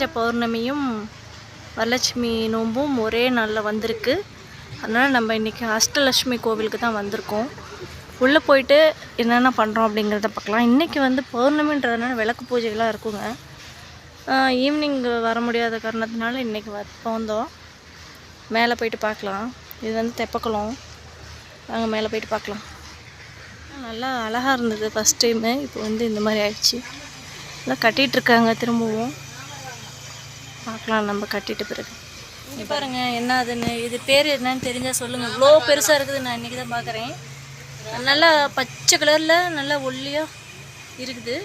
நிறைஞ்ச பௌர்ணமியும் வரலட்சுமி நோன்பும் ஒரே நாளில் வந்திருக்கு. அதனால் நம்ம இன்றைக்கி அஷ்டலட்சுமி கோவிலுக்கு தான் வந்திருக்கோம். உள்ளே போயிட்டு என்னென்ன பண்ணுறோம் அப்படிங்கிறத பார்க்கலாம். இன்றைக்கி வந்து பௌர்ணமின்றதுனால விளக்கு பூஜைகள்லாம் இருக்குங்க. ஈவினிங் வர முடியாத காரணத்தினால இன்றைக்கி வந்தோம் மேலே போயிட்டு பார்க்கலாம். இது வந்து தெப்பக்குளம். நாங்கள் மேலே போயிட்டு பார்க்கலாம். நல்லா அழகாக இருந்தது ஃபஸ்ட் டைமு இப்போ வந்து இந்த மாதிரி ஆயிடுச்சு. நல்லா கட்டிகிட்ருக்காங்க திரும்பவும். பார்க்கலாம் நம்ம கட்டிட்டு பிறகு. இங்கே பாருங்கள் என்ன அதுன்னு இது பேர் என்னன்னு தெரிஞ்சால் சொல்லுங்கள் இவ்வளோ பெருசாக இருக்குது நான் இன்றைக்கி தான் பார்க்குறேன். நல்லா பச்சை கலரில் நல்லா ஒல்லியாக இருக்குது.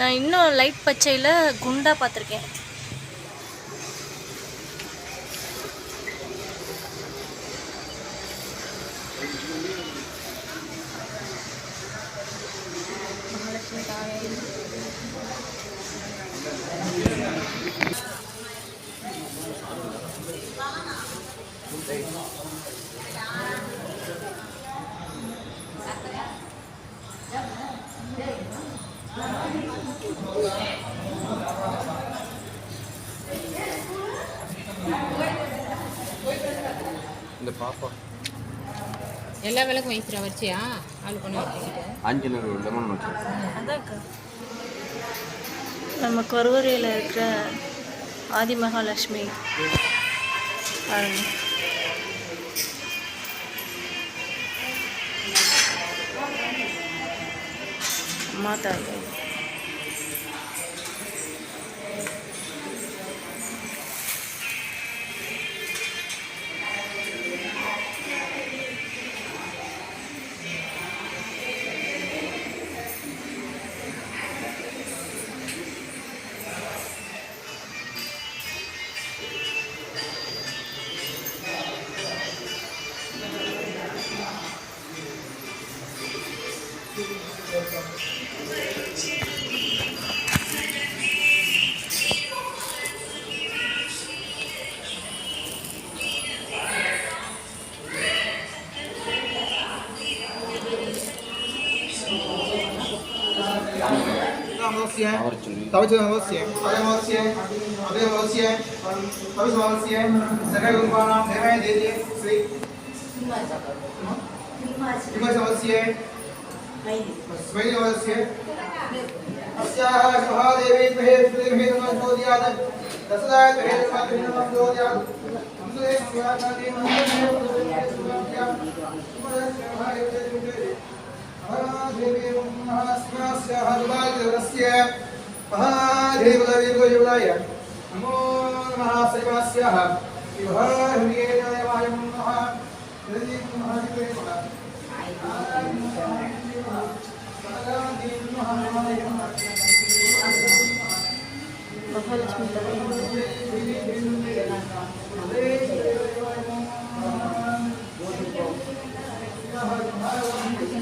நான் இன்னும் லைட் பச்சையில் குண்டாக பார்த்துருக்கேன் இந்த பாப்பா எல்லா விளக்கும் வைக்கிற வரிசையா? ஆளு பண்ணி வச்சுக்கிட்டு. ஆஞ்சநேயர் லெமன் வச்சு. அதான்க்கா. நம்ம கருவறையில் இருக்கிற समस्या है तब समस्या अरे समस्या अरे समस्या तब समस्या सगळे गुरुवाना देवाय देजे श्री किमा समस्या स्वयं समस्या अस्याः सभादेवी भेदे नमस्तोद्यात् दशदाय भेदे नमस्तोद्यात् नमस्ते शिवाकाली नमस्ते शिवाकाली नमस्ते शिवाकाली नमस्ते शिवाकाली महादेवीर्महास्मास्याहदुवादिवरस्य महादेवदवीर्घयुगाय नमो नमः शिवास्याः शिवहृदयेनाय नमः। हृदिं महादेवे महालक्ष्मी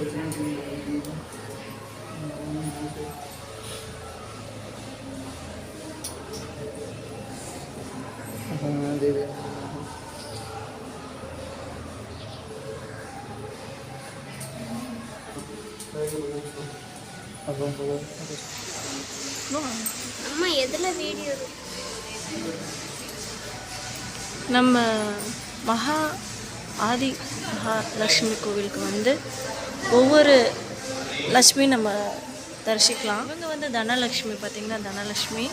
நம்ம எதில் வீடியோ நம்ம மகா ஆதி மகாலட்சுமி கோவிலுக்கு வந்து ஒவ்வொரு லட்சுமி நம்ம தரிசிக்கலாம். இவங்க வந்து தனலட்சுமி பார்த்தீங்கன்னா தனலட்சுமி.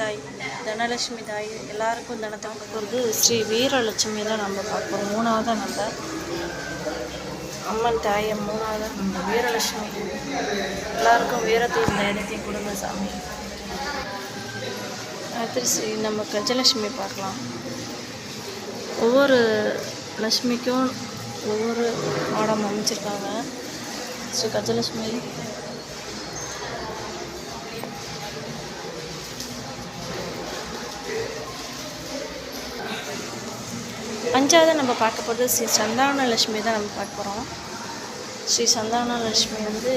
தாய் தனலட்சுமி தாய் எல்லாருக்கும் தனத்தை கொடுக்குறது ஸ்ரீ வீரலட்சுமி தான் நம்ம பார்ப்போம். மூணாவதாக நம்ம? அம்மன் தாயை மூணாவதாக நம்ம வீரலட்சுமி. எல்லாருக்கும் வீரத்தையும் தைரியத்தையும் கொடுங்க சாமி. அடுத்து ஸ்ரீ நம்ம கஜலட்சுமி பார்க்கலாம். ஒவ்வொரு லட்சுமிக்கும் ஒவ்வொரு பாடம் அமைச்சிருக்காங்க. ஸ்ரீ கஜலட்சுமி. அஞ்சாவது நம்ம பார்க்க போகிறது ஸ்ரீ சந்தான லட்சுமி தான் நம்ம பார்க்க போகிறோம் ஸ்ரீ சந்தான லட்சுமி வந்து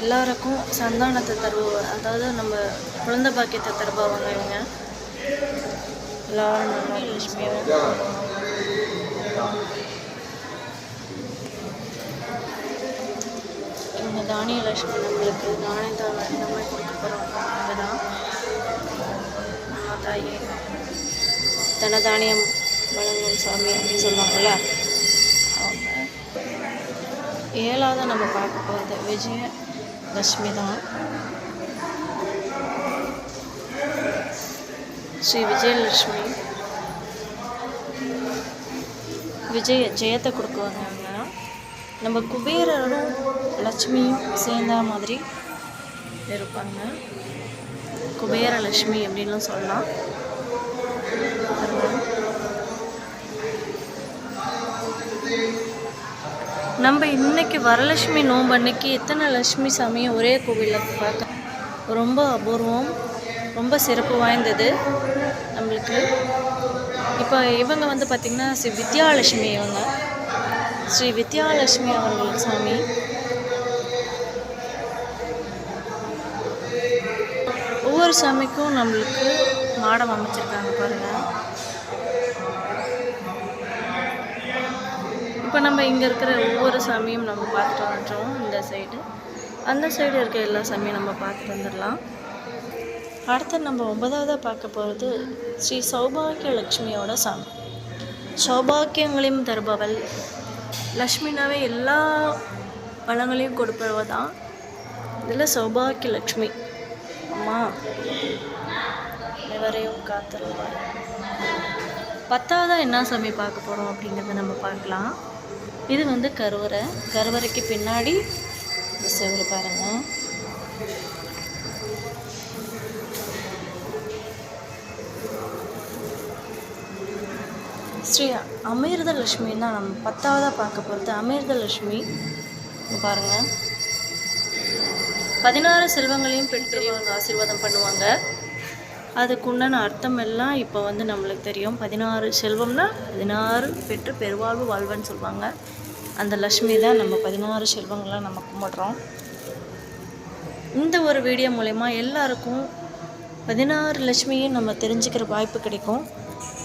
எல்லாருக்கும் சந்தானத்தை தருபவர் அதாவது நம்ம குழந்தை பாக்கியத்தை தருபவங்க இவங்க. எல்லாரும் நல்லா இவங்க தானிய லட்சுமி நம்மளுக்கு தானியம் இந்த மாதிரி கொடுக்க போகிறோம் அவங்க தான் தாயே தனதானியம் வழங்கும் சாமி அப்படின்னு சொல்லுவாங்கள்ல ஏழாவது நம்ம பார்க்க போகிறது விஜய லட்சுமி தான். ஸ்ரீ விஜயலட்சுமி. விஜய ஜெயத்தை கொடுக்குவாங்க அவங்க நம்ம குபேரரும் லட்சுமியும் சேர்ந்த மாதிரி இருப்பாங்க. குபேர லட்சுமி சொல்லலாம். நம்ம இன்னைக்கு வரலட்சுமி நோன்பு அன்னைக்கு எத்தனை லட்சுமி சாமியும் ஒரே கோவிலில் பார்க்க ரொம்ப அபூர்வம் ரொம்ப சிறப்பு வாய்ந்தது நம்மளுக்கு. இப்போ இவங்க வந்து பார்த்திங்கன்னா ஸ்ரீ வித்யாலட்சுமி இவங்க. ஸ்ரீ வித்யாலட்சுமி அவர்கள் சாமி. ஒவ்வொரு சாமிக்கும் நம்மளுக்கு மாடம் அமைச்சிருக்காங்க பாருங்கள் இப்போ நம்ம இங்கே இருக்கிற ஒவ்வொரு சாமியும் நம்ம பார்த்துட்டு வந்துட்டோம் இந்த சைடு அந்த சைடு இருக்க எல்லா சாமியும் நம்ம பார்த்துட்டு வந்துடலாம். அடுத்து நம்ம ஒன்பதாவதாக பார்க்க போகிறது ஸ்ரீ சௌபாகிய லக்ஷ்மியோட சாமி. சௌபாக்கியங்களையும் தருபவள். லக்ஷ்மினாவே எல்லா வளங்களையும் கொடுப்பவ தான். இதில் சௌபாகிய லக்ஷ்மி அம்மா எவரையும் காத்துருவார் பத்தாவதாக என்ன சாமி பார்க்க போகிறோம் அப்படிங்கிறத நம்ம பார்க்கலாம். இது வந்து கருவறை. கருவறைக்கு பின்னாடி இந்த செவரு பாருங்கள் ஸ்ரீ அமிர்த லட்சுமி தான் நம்ம பத்தாவதாக பார்க்க போகிறது அமிர்த லட்சுமி பாருங்க. பதினாறு செல்வங்களையும் பெற்றவங்க ஆசீர்வாதம் பண்ணுவாங்க. அதுக்குண்டான அர்த்தம் எல்லாம் இப்போ வந்து நம்மளுக்கு தெரியும். பதினாறு செல்வம்னா பதினாறு பெற்று பெருவாழ்வு வாழ்வன்னு சொல்லுவாங்க அந்த லக்ஷ்மி தான் நம்ம பதினாறு செல்வங்களை நம்ம கும்பிட்றோம். இந்த ஒரு வீடியோ மூலயமா எல்லாருக்கும் பதினாறு லட்சுமியும் நம்ம தெரிஞ்சுக்கிற வாய்ப்பு கிடைக்கும்.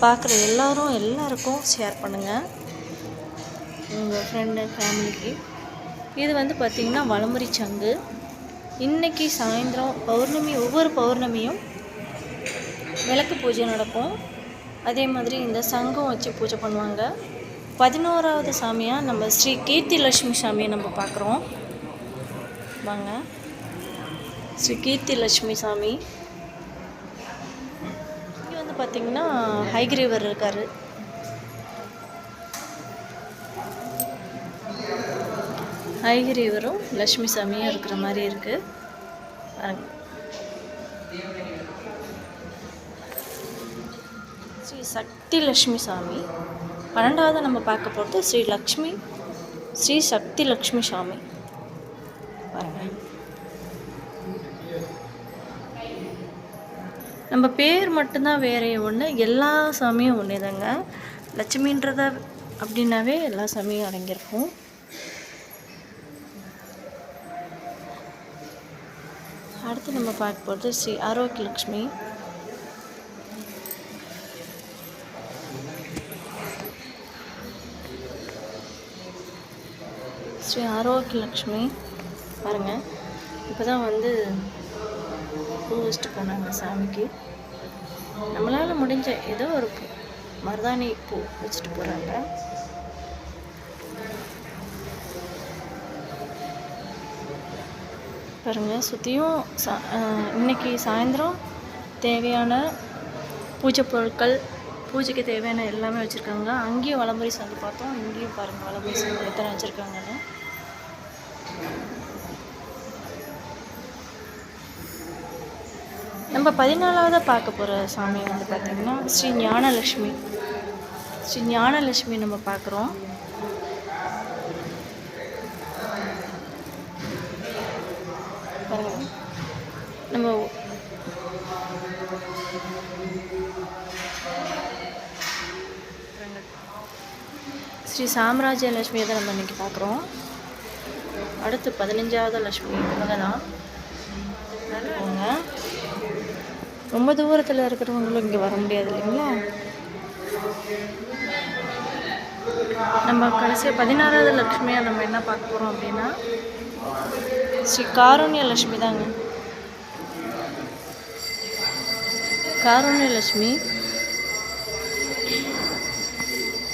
பார்க்குற எல்லாரும் எல்லாருக்கும் ஷேர் பண்ணுங்கள் உங்கள் ஃப்ரெண்டு ஃபேமிலிக்கு இது வந்து பார்த்திங்கன்னா வளமுறை சங்கு. இன்னைக்கு சாயந்தரம் பௌர்ணமி ஒவ்வொரு பௌர்ணமியும் விளக்கு பூஜை நடக்கும். அதே மாதிரி இந்த சங்கம் வச்சு பூஜை பண்ணுவாங்க. பதினோராவது சாமியாக நம்ம ஸ்ரீ கீர்த்தி லட்சுமி சாமியை நம்ம பார்க்குறோம். வாங்க. ஸ்ரீ கீர்த்தி லட்சுமி சாமி. இங்கே வந்து பார்த்திங்கன்னா ஹைகிரீவர் இருக்கார். ஹைகிரீவரும் லட்சுமி சாமியும் இருக்கிற மாதிரி இருக்குது பாருங்கள் சக்தி லக்ஷ்மி சாமி பன்னெண்டாவது நம்ம பார்க்க போகிறது ஸ்ரீ லக்ஷ்மி ஸ்ரீ சக்தி லக்ஷ்மி சாமி பாருங்க. நம்ம பேர் மட்டும்தான் வேறைய ஒன்று எல்லா சாமியும் ஒன்றே தாங்க லட்சுமின்றத அப்படின்னாவே எல்லா சாமியும் அடங்கியிருக்கும். அடுத்து நம்ம பார்க்க போகிறது ஸ்ரீ ஆரோக்கிய லக்ஷ்மி ஸ்ரீ ஆரோக்கிய லக்ஷ்மி. பாருங்கள் இப்போ தான் வந்து பூ வச்சுட்டு போனாங்க சாமிக்கு. நம்மளால் முடிஞ்ச ஏதோ ஒரு பூ மருதாணி பூ வச்சுட்டு போகிறாங்க பாருங்கள் சுற்றியும் சா இன்றைக்கி இன்னைக்கு சாயந்தரம் தேவையான பூஜை பொருட்கள் பூஜைக்கு தேவையான எல்லாமே வச்சுருக்காங்க. அங்கேயும் வளமுறை சங்கு பார்த்தோம். இங்கேயும் பாருங்கள் வளமுறை சங்கு எத்தனை வச்சுருக்காங்கன்னு. நம்ம பதினாலாவதாக பார்க்க போகிற சாமி வந்து பார்த்திங்கன்னா ஸ்ரீ ஞானலக்ஷ்மி ஸ்ரீ ஞானலக்ஷ்மி நம்ம பார்க்குறோம். நம்ம ஸ்ரீ சாம்ராஜ்ய லட்சுமியை தான் நம்ம இன்றைக்கி பார்க்குறோம். அடுத்து பதினஞ்சாவது லட்சுமி இவங்க தான் போங்க. ரொம்ப தூரத்தில் இருக்கிறவங்களும் இங்கே வர முடியாது இல்லைங்களா? நம்ம கடைசியாக பதினாறாவது லட்சுமியாக நம்ம என்ன பார்க்க போகிறோம் அப்படின்னா ஸ்ரீ காருண்ய லட்சுமி தாங்க. காருண்ய லட்சுமி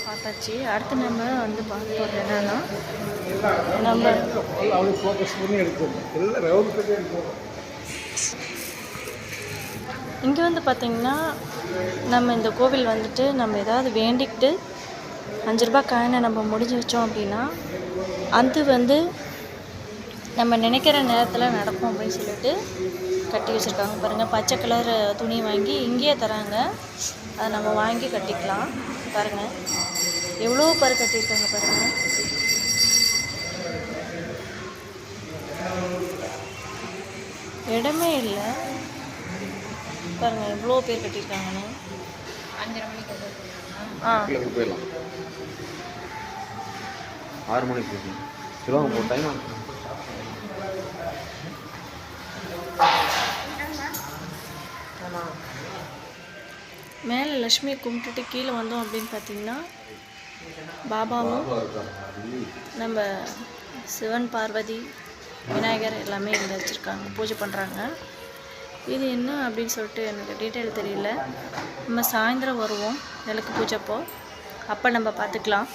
பார்த்தாச்சு. அடுத்து நம்ம வந்து பார்க்க போகிறது என்னன்னா நம்ம இங்கே வந்து பார்த்திங்கன்னா நம்ம இந்த கோவில் வந்துட்டு நம்ம ஏதாவது வேண்டிக்கிட்டு அஞ்சு ரூபாய் காயினை நம்ம முடிஞ்சு வச்சோம் அப்படின்னா அது வந்து நம்ம நினைக்கிற நேரத்தில் நடக்கும் அப்படின்னு சொல்லிட்டு கட்டி வச்சுருக்காங்க. பாருங்கள் பச்சை கலர் துணி வாங்கி இங்கேயே தராங்க. அதை நம்ம வாங்கி கட்டிக்கலாம். பாருங்கள் எவ்வளோ பேர் கட்டியிருக்காங்க பாருங்கள் இடமே இல்லை. பாருங்கள் எவ்வளோ பேர் கட்டியிருக்காங்கன்னு. அஞ்சரை மணிக்கு ஆ போயிடலாம். ஆறு மணிக்கு டைம் மேலே லக்ஷ்மியை கும்பிட்டுட்டு கீழே வந்தோம் அப்படின்னு பார்த்தீங்கன்னா பாபாவும் நம்ம சிவன் பார்வதி விநாயகர் எல்லாமே இங்கே வச்சுருக்காங்க. பூஜை பண்ணுறாங்க இது என்ன அப்படின்னு சொல்லிட்டு எனக்கு டீட்டெயில் தெரியல. நம்ம சாயந்தரம் வருவோம் விளக்கு பூஜைப்போ. அப்போ நம்ம பார்த்துக்கலாம்.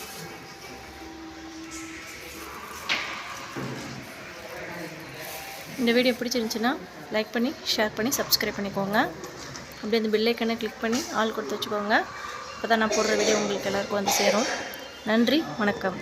இந்த வீடியோ பிடிச்சிருந்துச்சின்னா லைக் பண்ணி ஷேர் பண்ணி சப்ஸ்கிரைப் பண்ணிக்கோங்க. அப்படியே அந்த பில்லைக்கனை கிளிக் பண்ணி ஆள் கொடுத்து வச்சுக்கோங்க. அப்போ தான் நான் போடுற வீடியோ உங்களுக்கு எல்லாருக்கும் வந்து சேரும். நன்றி வணக்கம்.